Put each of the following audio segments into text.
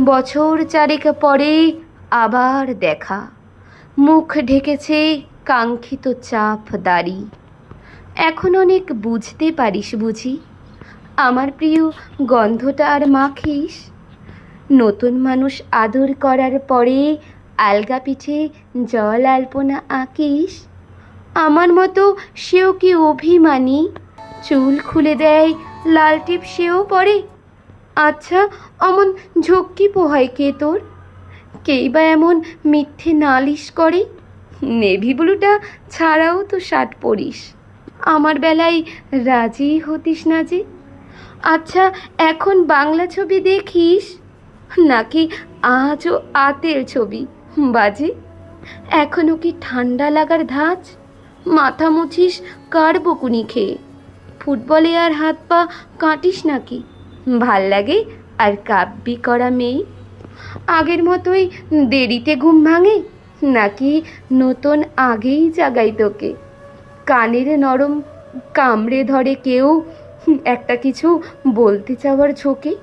বছর চারেক পরে আবার দেখা। মুখ ঢেকেছে কাঙ্ক্ষিত চাপ দাড়ি। এখন অনেক বুঝতে পারিস বুঝি। আমার প্রিয়, গন্ধটা আর মাখিস? নতুন মানুষ আদর করার পরে আলগা পিঠে জল আলপনা আঁকিস? আমার মতো সেও কি অভিমানী? চুল খুলে দেয়, লাল টিপ সেও পরে আচ্ছা অমন ঝক্কি পোহায় কে তোর? কেই বা এমন মিথ্যে নালিশ করে? নেভি ব্লুটা ছাড়াও তো শার্ট পরিস আমার বেলায় রাজি হতিস না যে? আচ্ছা এখন বাংলা ছবি দেখিস? নাকি আজও আতের ছবি, বাজে? এখনও কি ঠান্ডা লাগার ধাঁচ? মাথা মুছিস কার বকুনি খেয়ে? ফুটবলে আর হাত পা কাটিস নাকি? ভালো লাগে আর কাব্যি করা মেয়ে? আগের মতোই দেরিতে ঘুম ভাঙে? নাকি নতুন আগেই জাগাই তোকে? কানের নরম কামড়ে ধরে কেউ একটা কিছু বলতে চাওয়ার ঝোঁকে?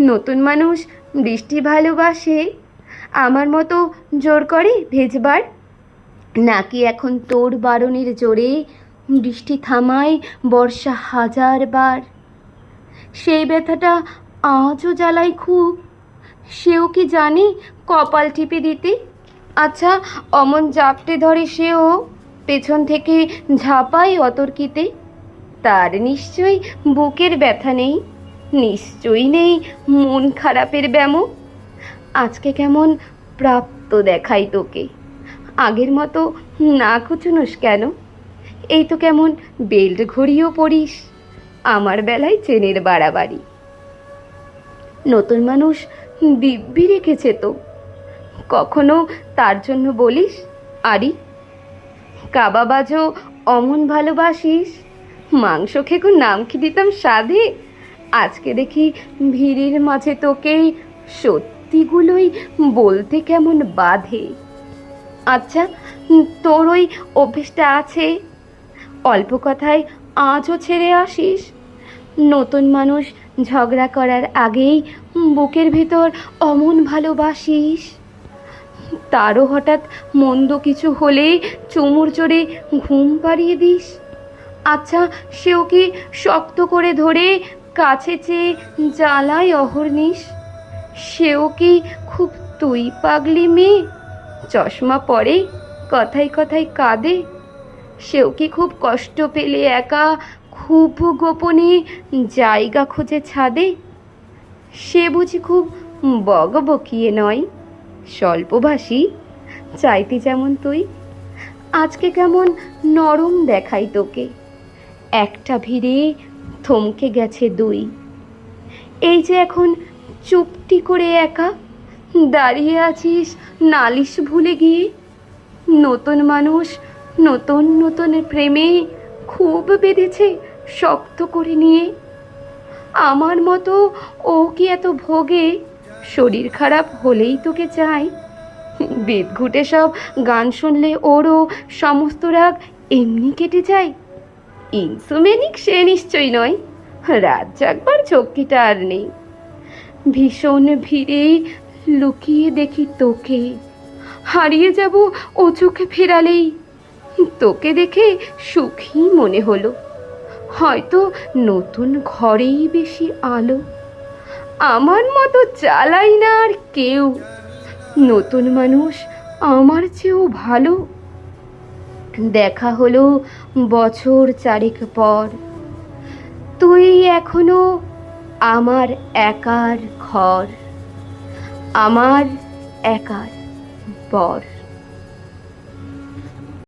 নতুন মানুষ বৃষ্টি ভালোবাসে? আমার মতো জোর করে ভেজবার? নাকি এখন তোর বারণের জোরে বৃষ্টি থামায় বর্ষা হাজার বার সেই ব্যথাটা আজও জ্বালাই খুব। সেও কি জানে কপাল টিপে দিতে? আচ্ছা অমন জাপটে ধরে সেও পেছন থেকে ঝাঁপাই অতর্কিতে? তার নিশ্চয়ই বুকের ব্যথা নেই। নিশ্চয়ই নেই মন খারাপের ব্যামো। আজকে কেমন প্রাপ্ত দেখাই তোকে। আগের মতো না কুচুনোস কেন? এই তো কেমন বেল্ট ঘড়িও পরিস আমার বেলায় চেনের বাড়াবাড়ি। নতুন মানুষ দিব্যি রেখেছে তো। কখনো তার জন্য বলিস, আরি? কাবাবাজও অমন ভালোবাসিস। মাংস খেকো নাম কি দিতাম সাধে? আজকে দেখি ভিড়ের মাঝে তোকে সত্যিগুলোই বলতে কেমন বাধে। আচ্ছা তোর ওই অভ্যেসটা আছে? অল্প কথায় আজও ছেড়ে আসিস? নতুন মানুষ ঝগড়া করার আগেই বুকের ভেতর অমন ভালোবাসিস? তারও হঠাৎ মন্দ কিছু হলেই চুমুর চড়ে ঘুম পাড়িয়ে দিস। আচ্ছা সেও কি শক্ত করে ধরে কাছে চেয়ে জ্বালায় অহর্নিশ সেও কি খুব তুই পাগলি মেয়ে? চশমা পরে কথায় কথায় কাঁদে? সেও কি খুব কষ্ট পেলে একা খুব গোপনে জায়গা খোঁজে ছাদে। সে বুঝি খুব বকবকিয়ে নয়। স্বল্পভাষী, চাইতে যেমন তুই, আজকে কেমন নরম দেখাই তোকে। একটা ভিড়ে থমকে গেছে দুই। এই যে এখন চুপটি করে একা, দাঁড়িয়ে আছিস নালিশ ভুলে গিয়ে। নতুন মানুষ নতুন নতুন প্রেমে খুব বেঁধেছে শক্ত করে নিয়ে, আমার মতো ও কি এত ভোগে? শরীর খারাপ হলেই তোকে চাই। বেদ ঘুটে সব গান শুনলে ওরও সমস্ত রাগ এমনি কেটে যায়। ইনসুমেনিক সে নিশ্চয় নয়, রাত জাগবার ঝক্কিটা আর নেই। ভীষণ ভিড়ে লুকিয়ে দেখি তোকে, হারিয়ে যাব ও চোখে ফেরালেই। তোকে দেখে সুখী মনে হলো। হয়তো নতুন ঘরেই বেশি আলো। আমার মতো চালাই না আর কেউ। নতুন মানুষ আমার চেয়েও ভালো। দেখা হলো বছর চারেক পর। তুই এখনও আমার একার ঘর। আমার একার বর।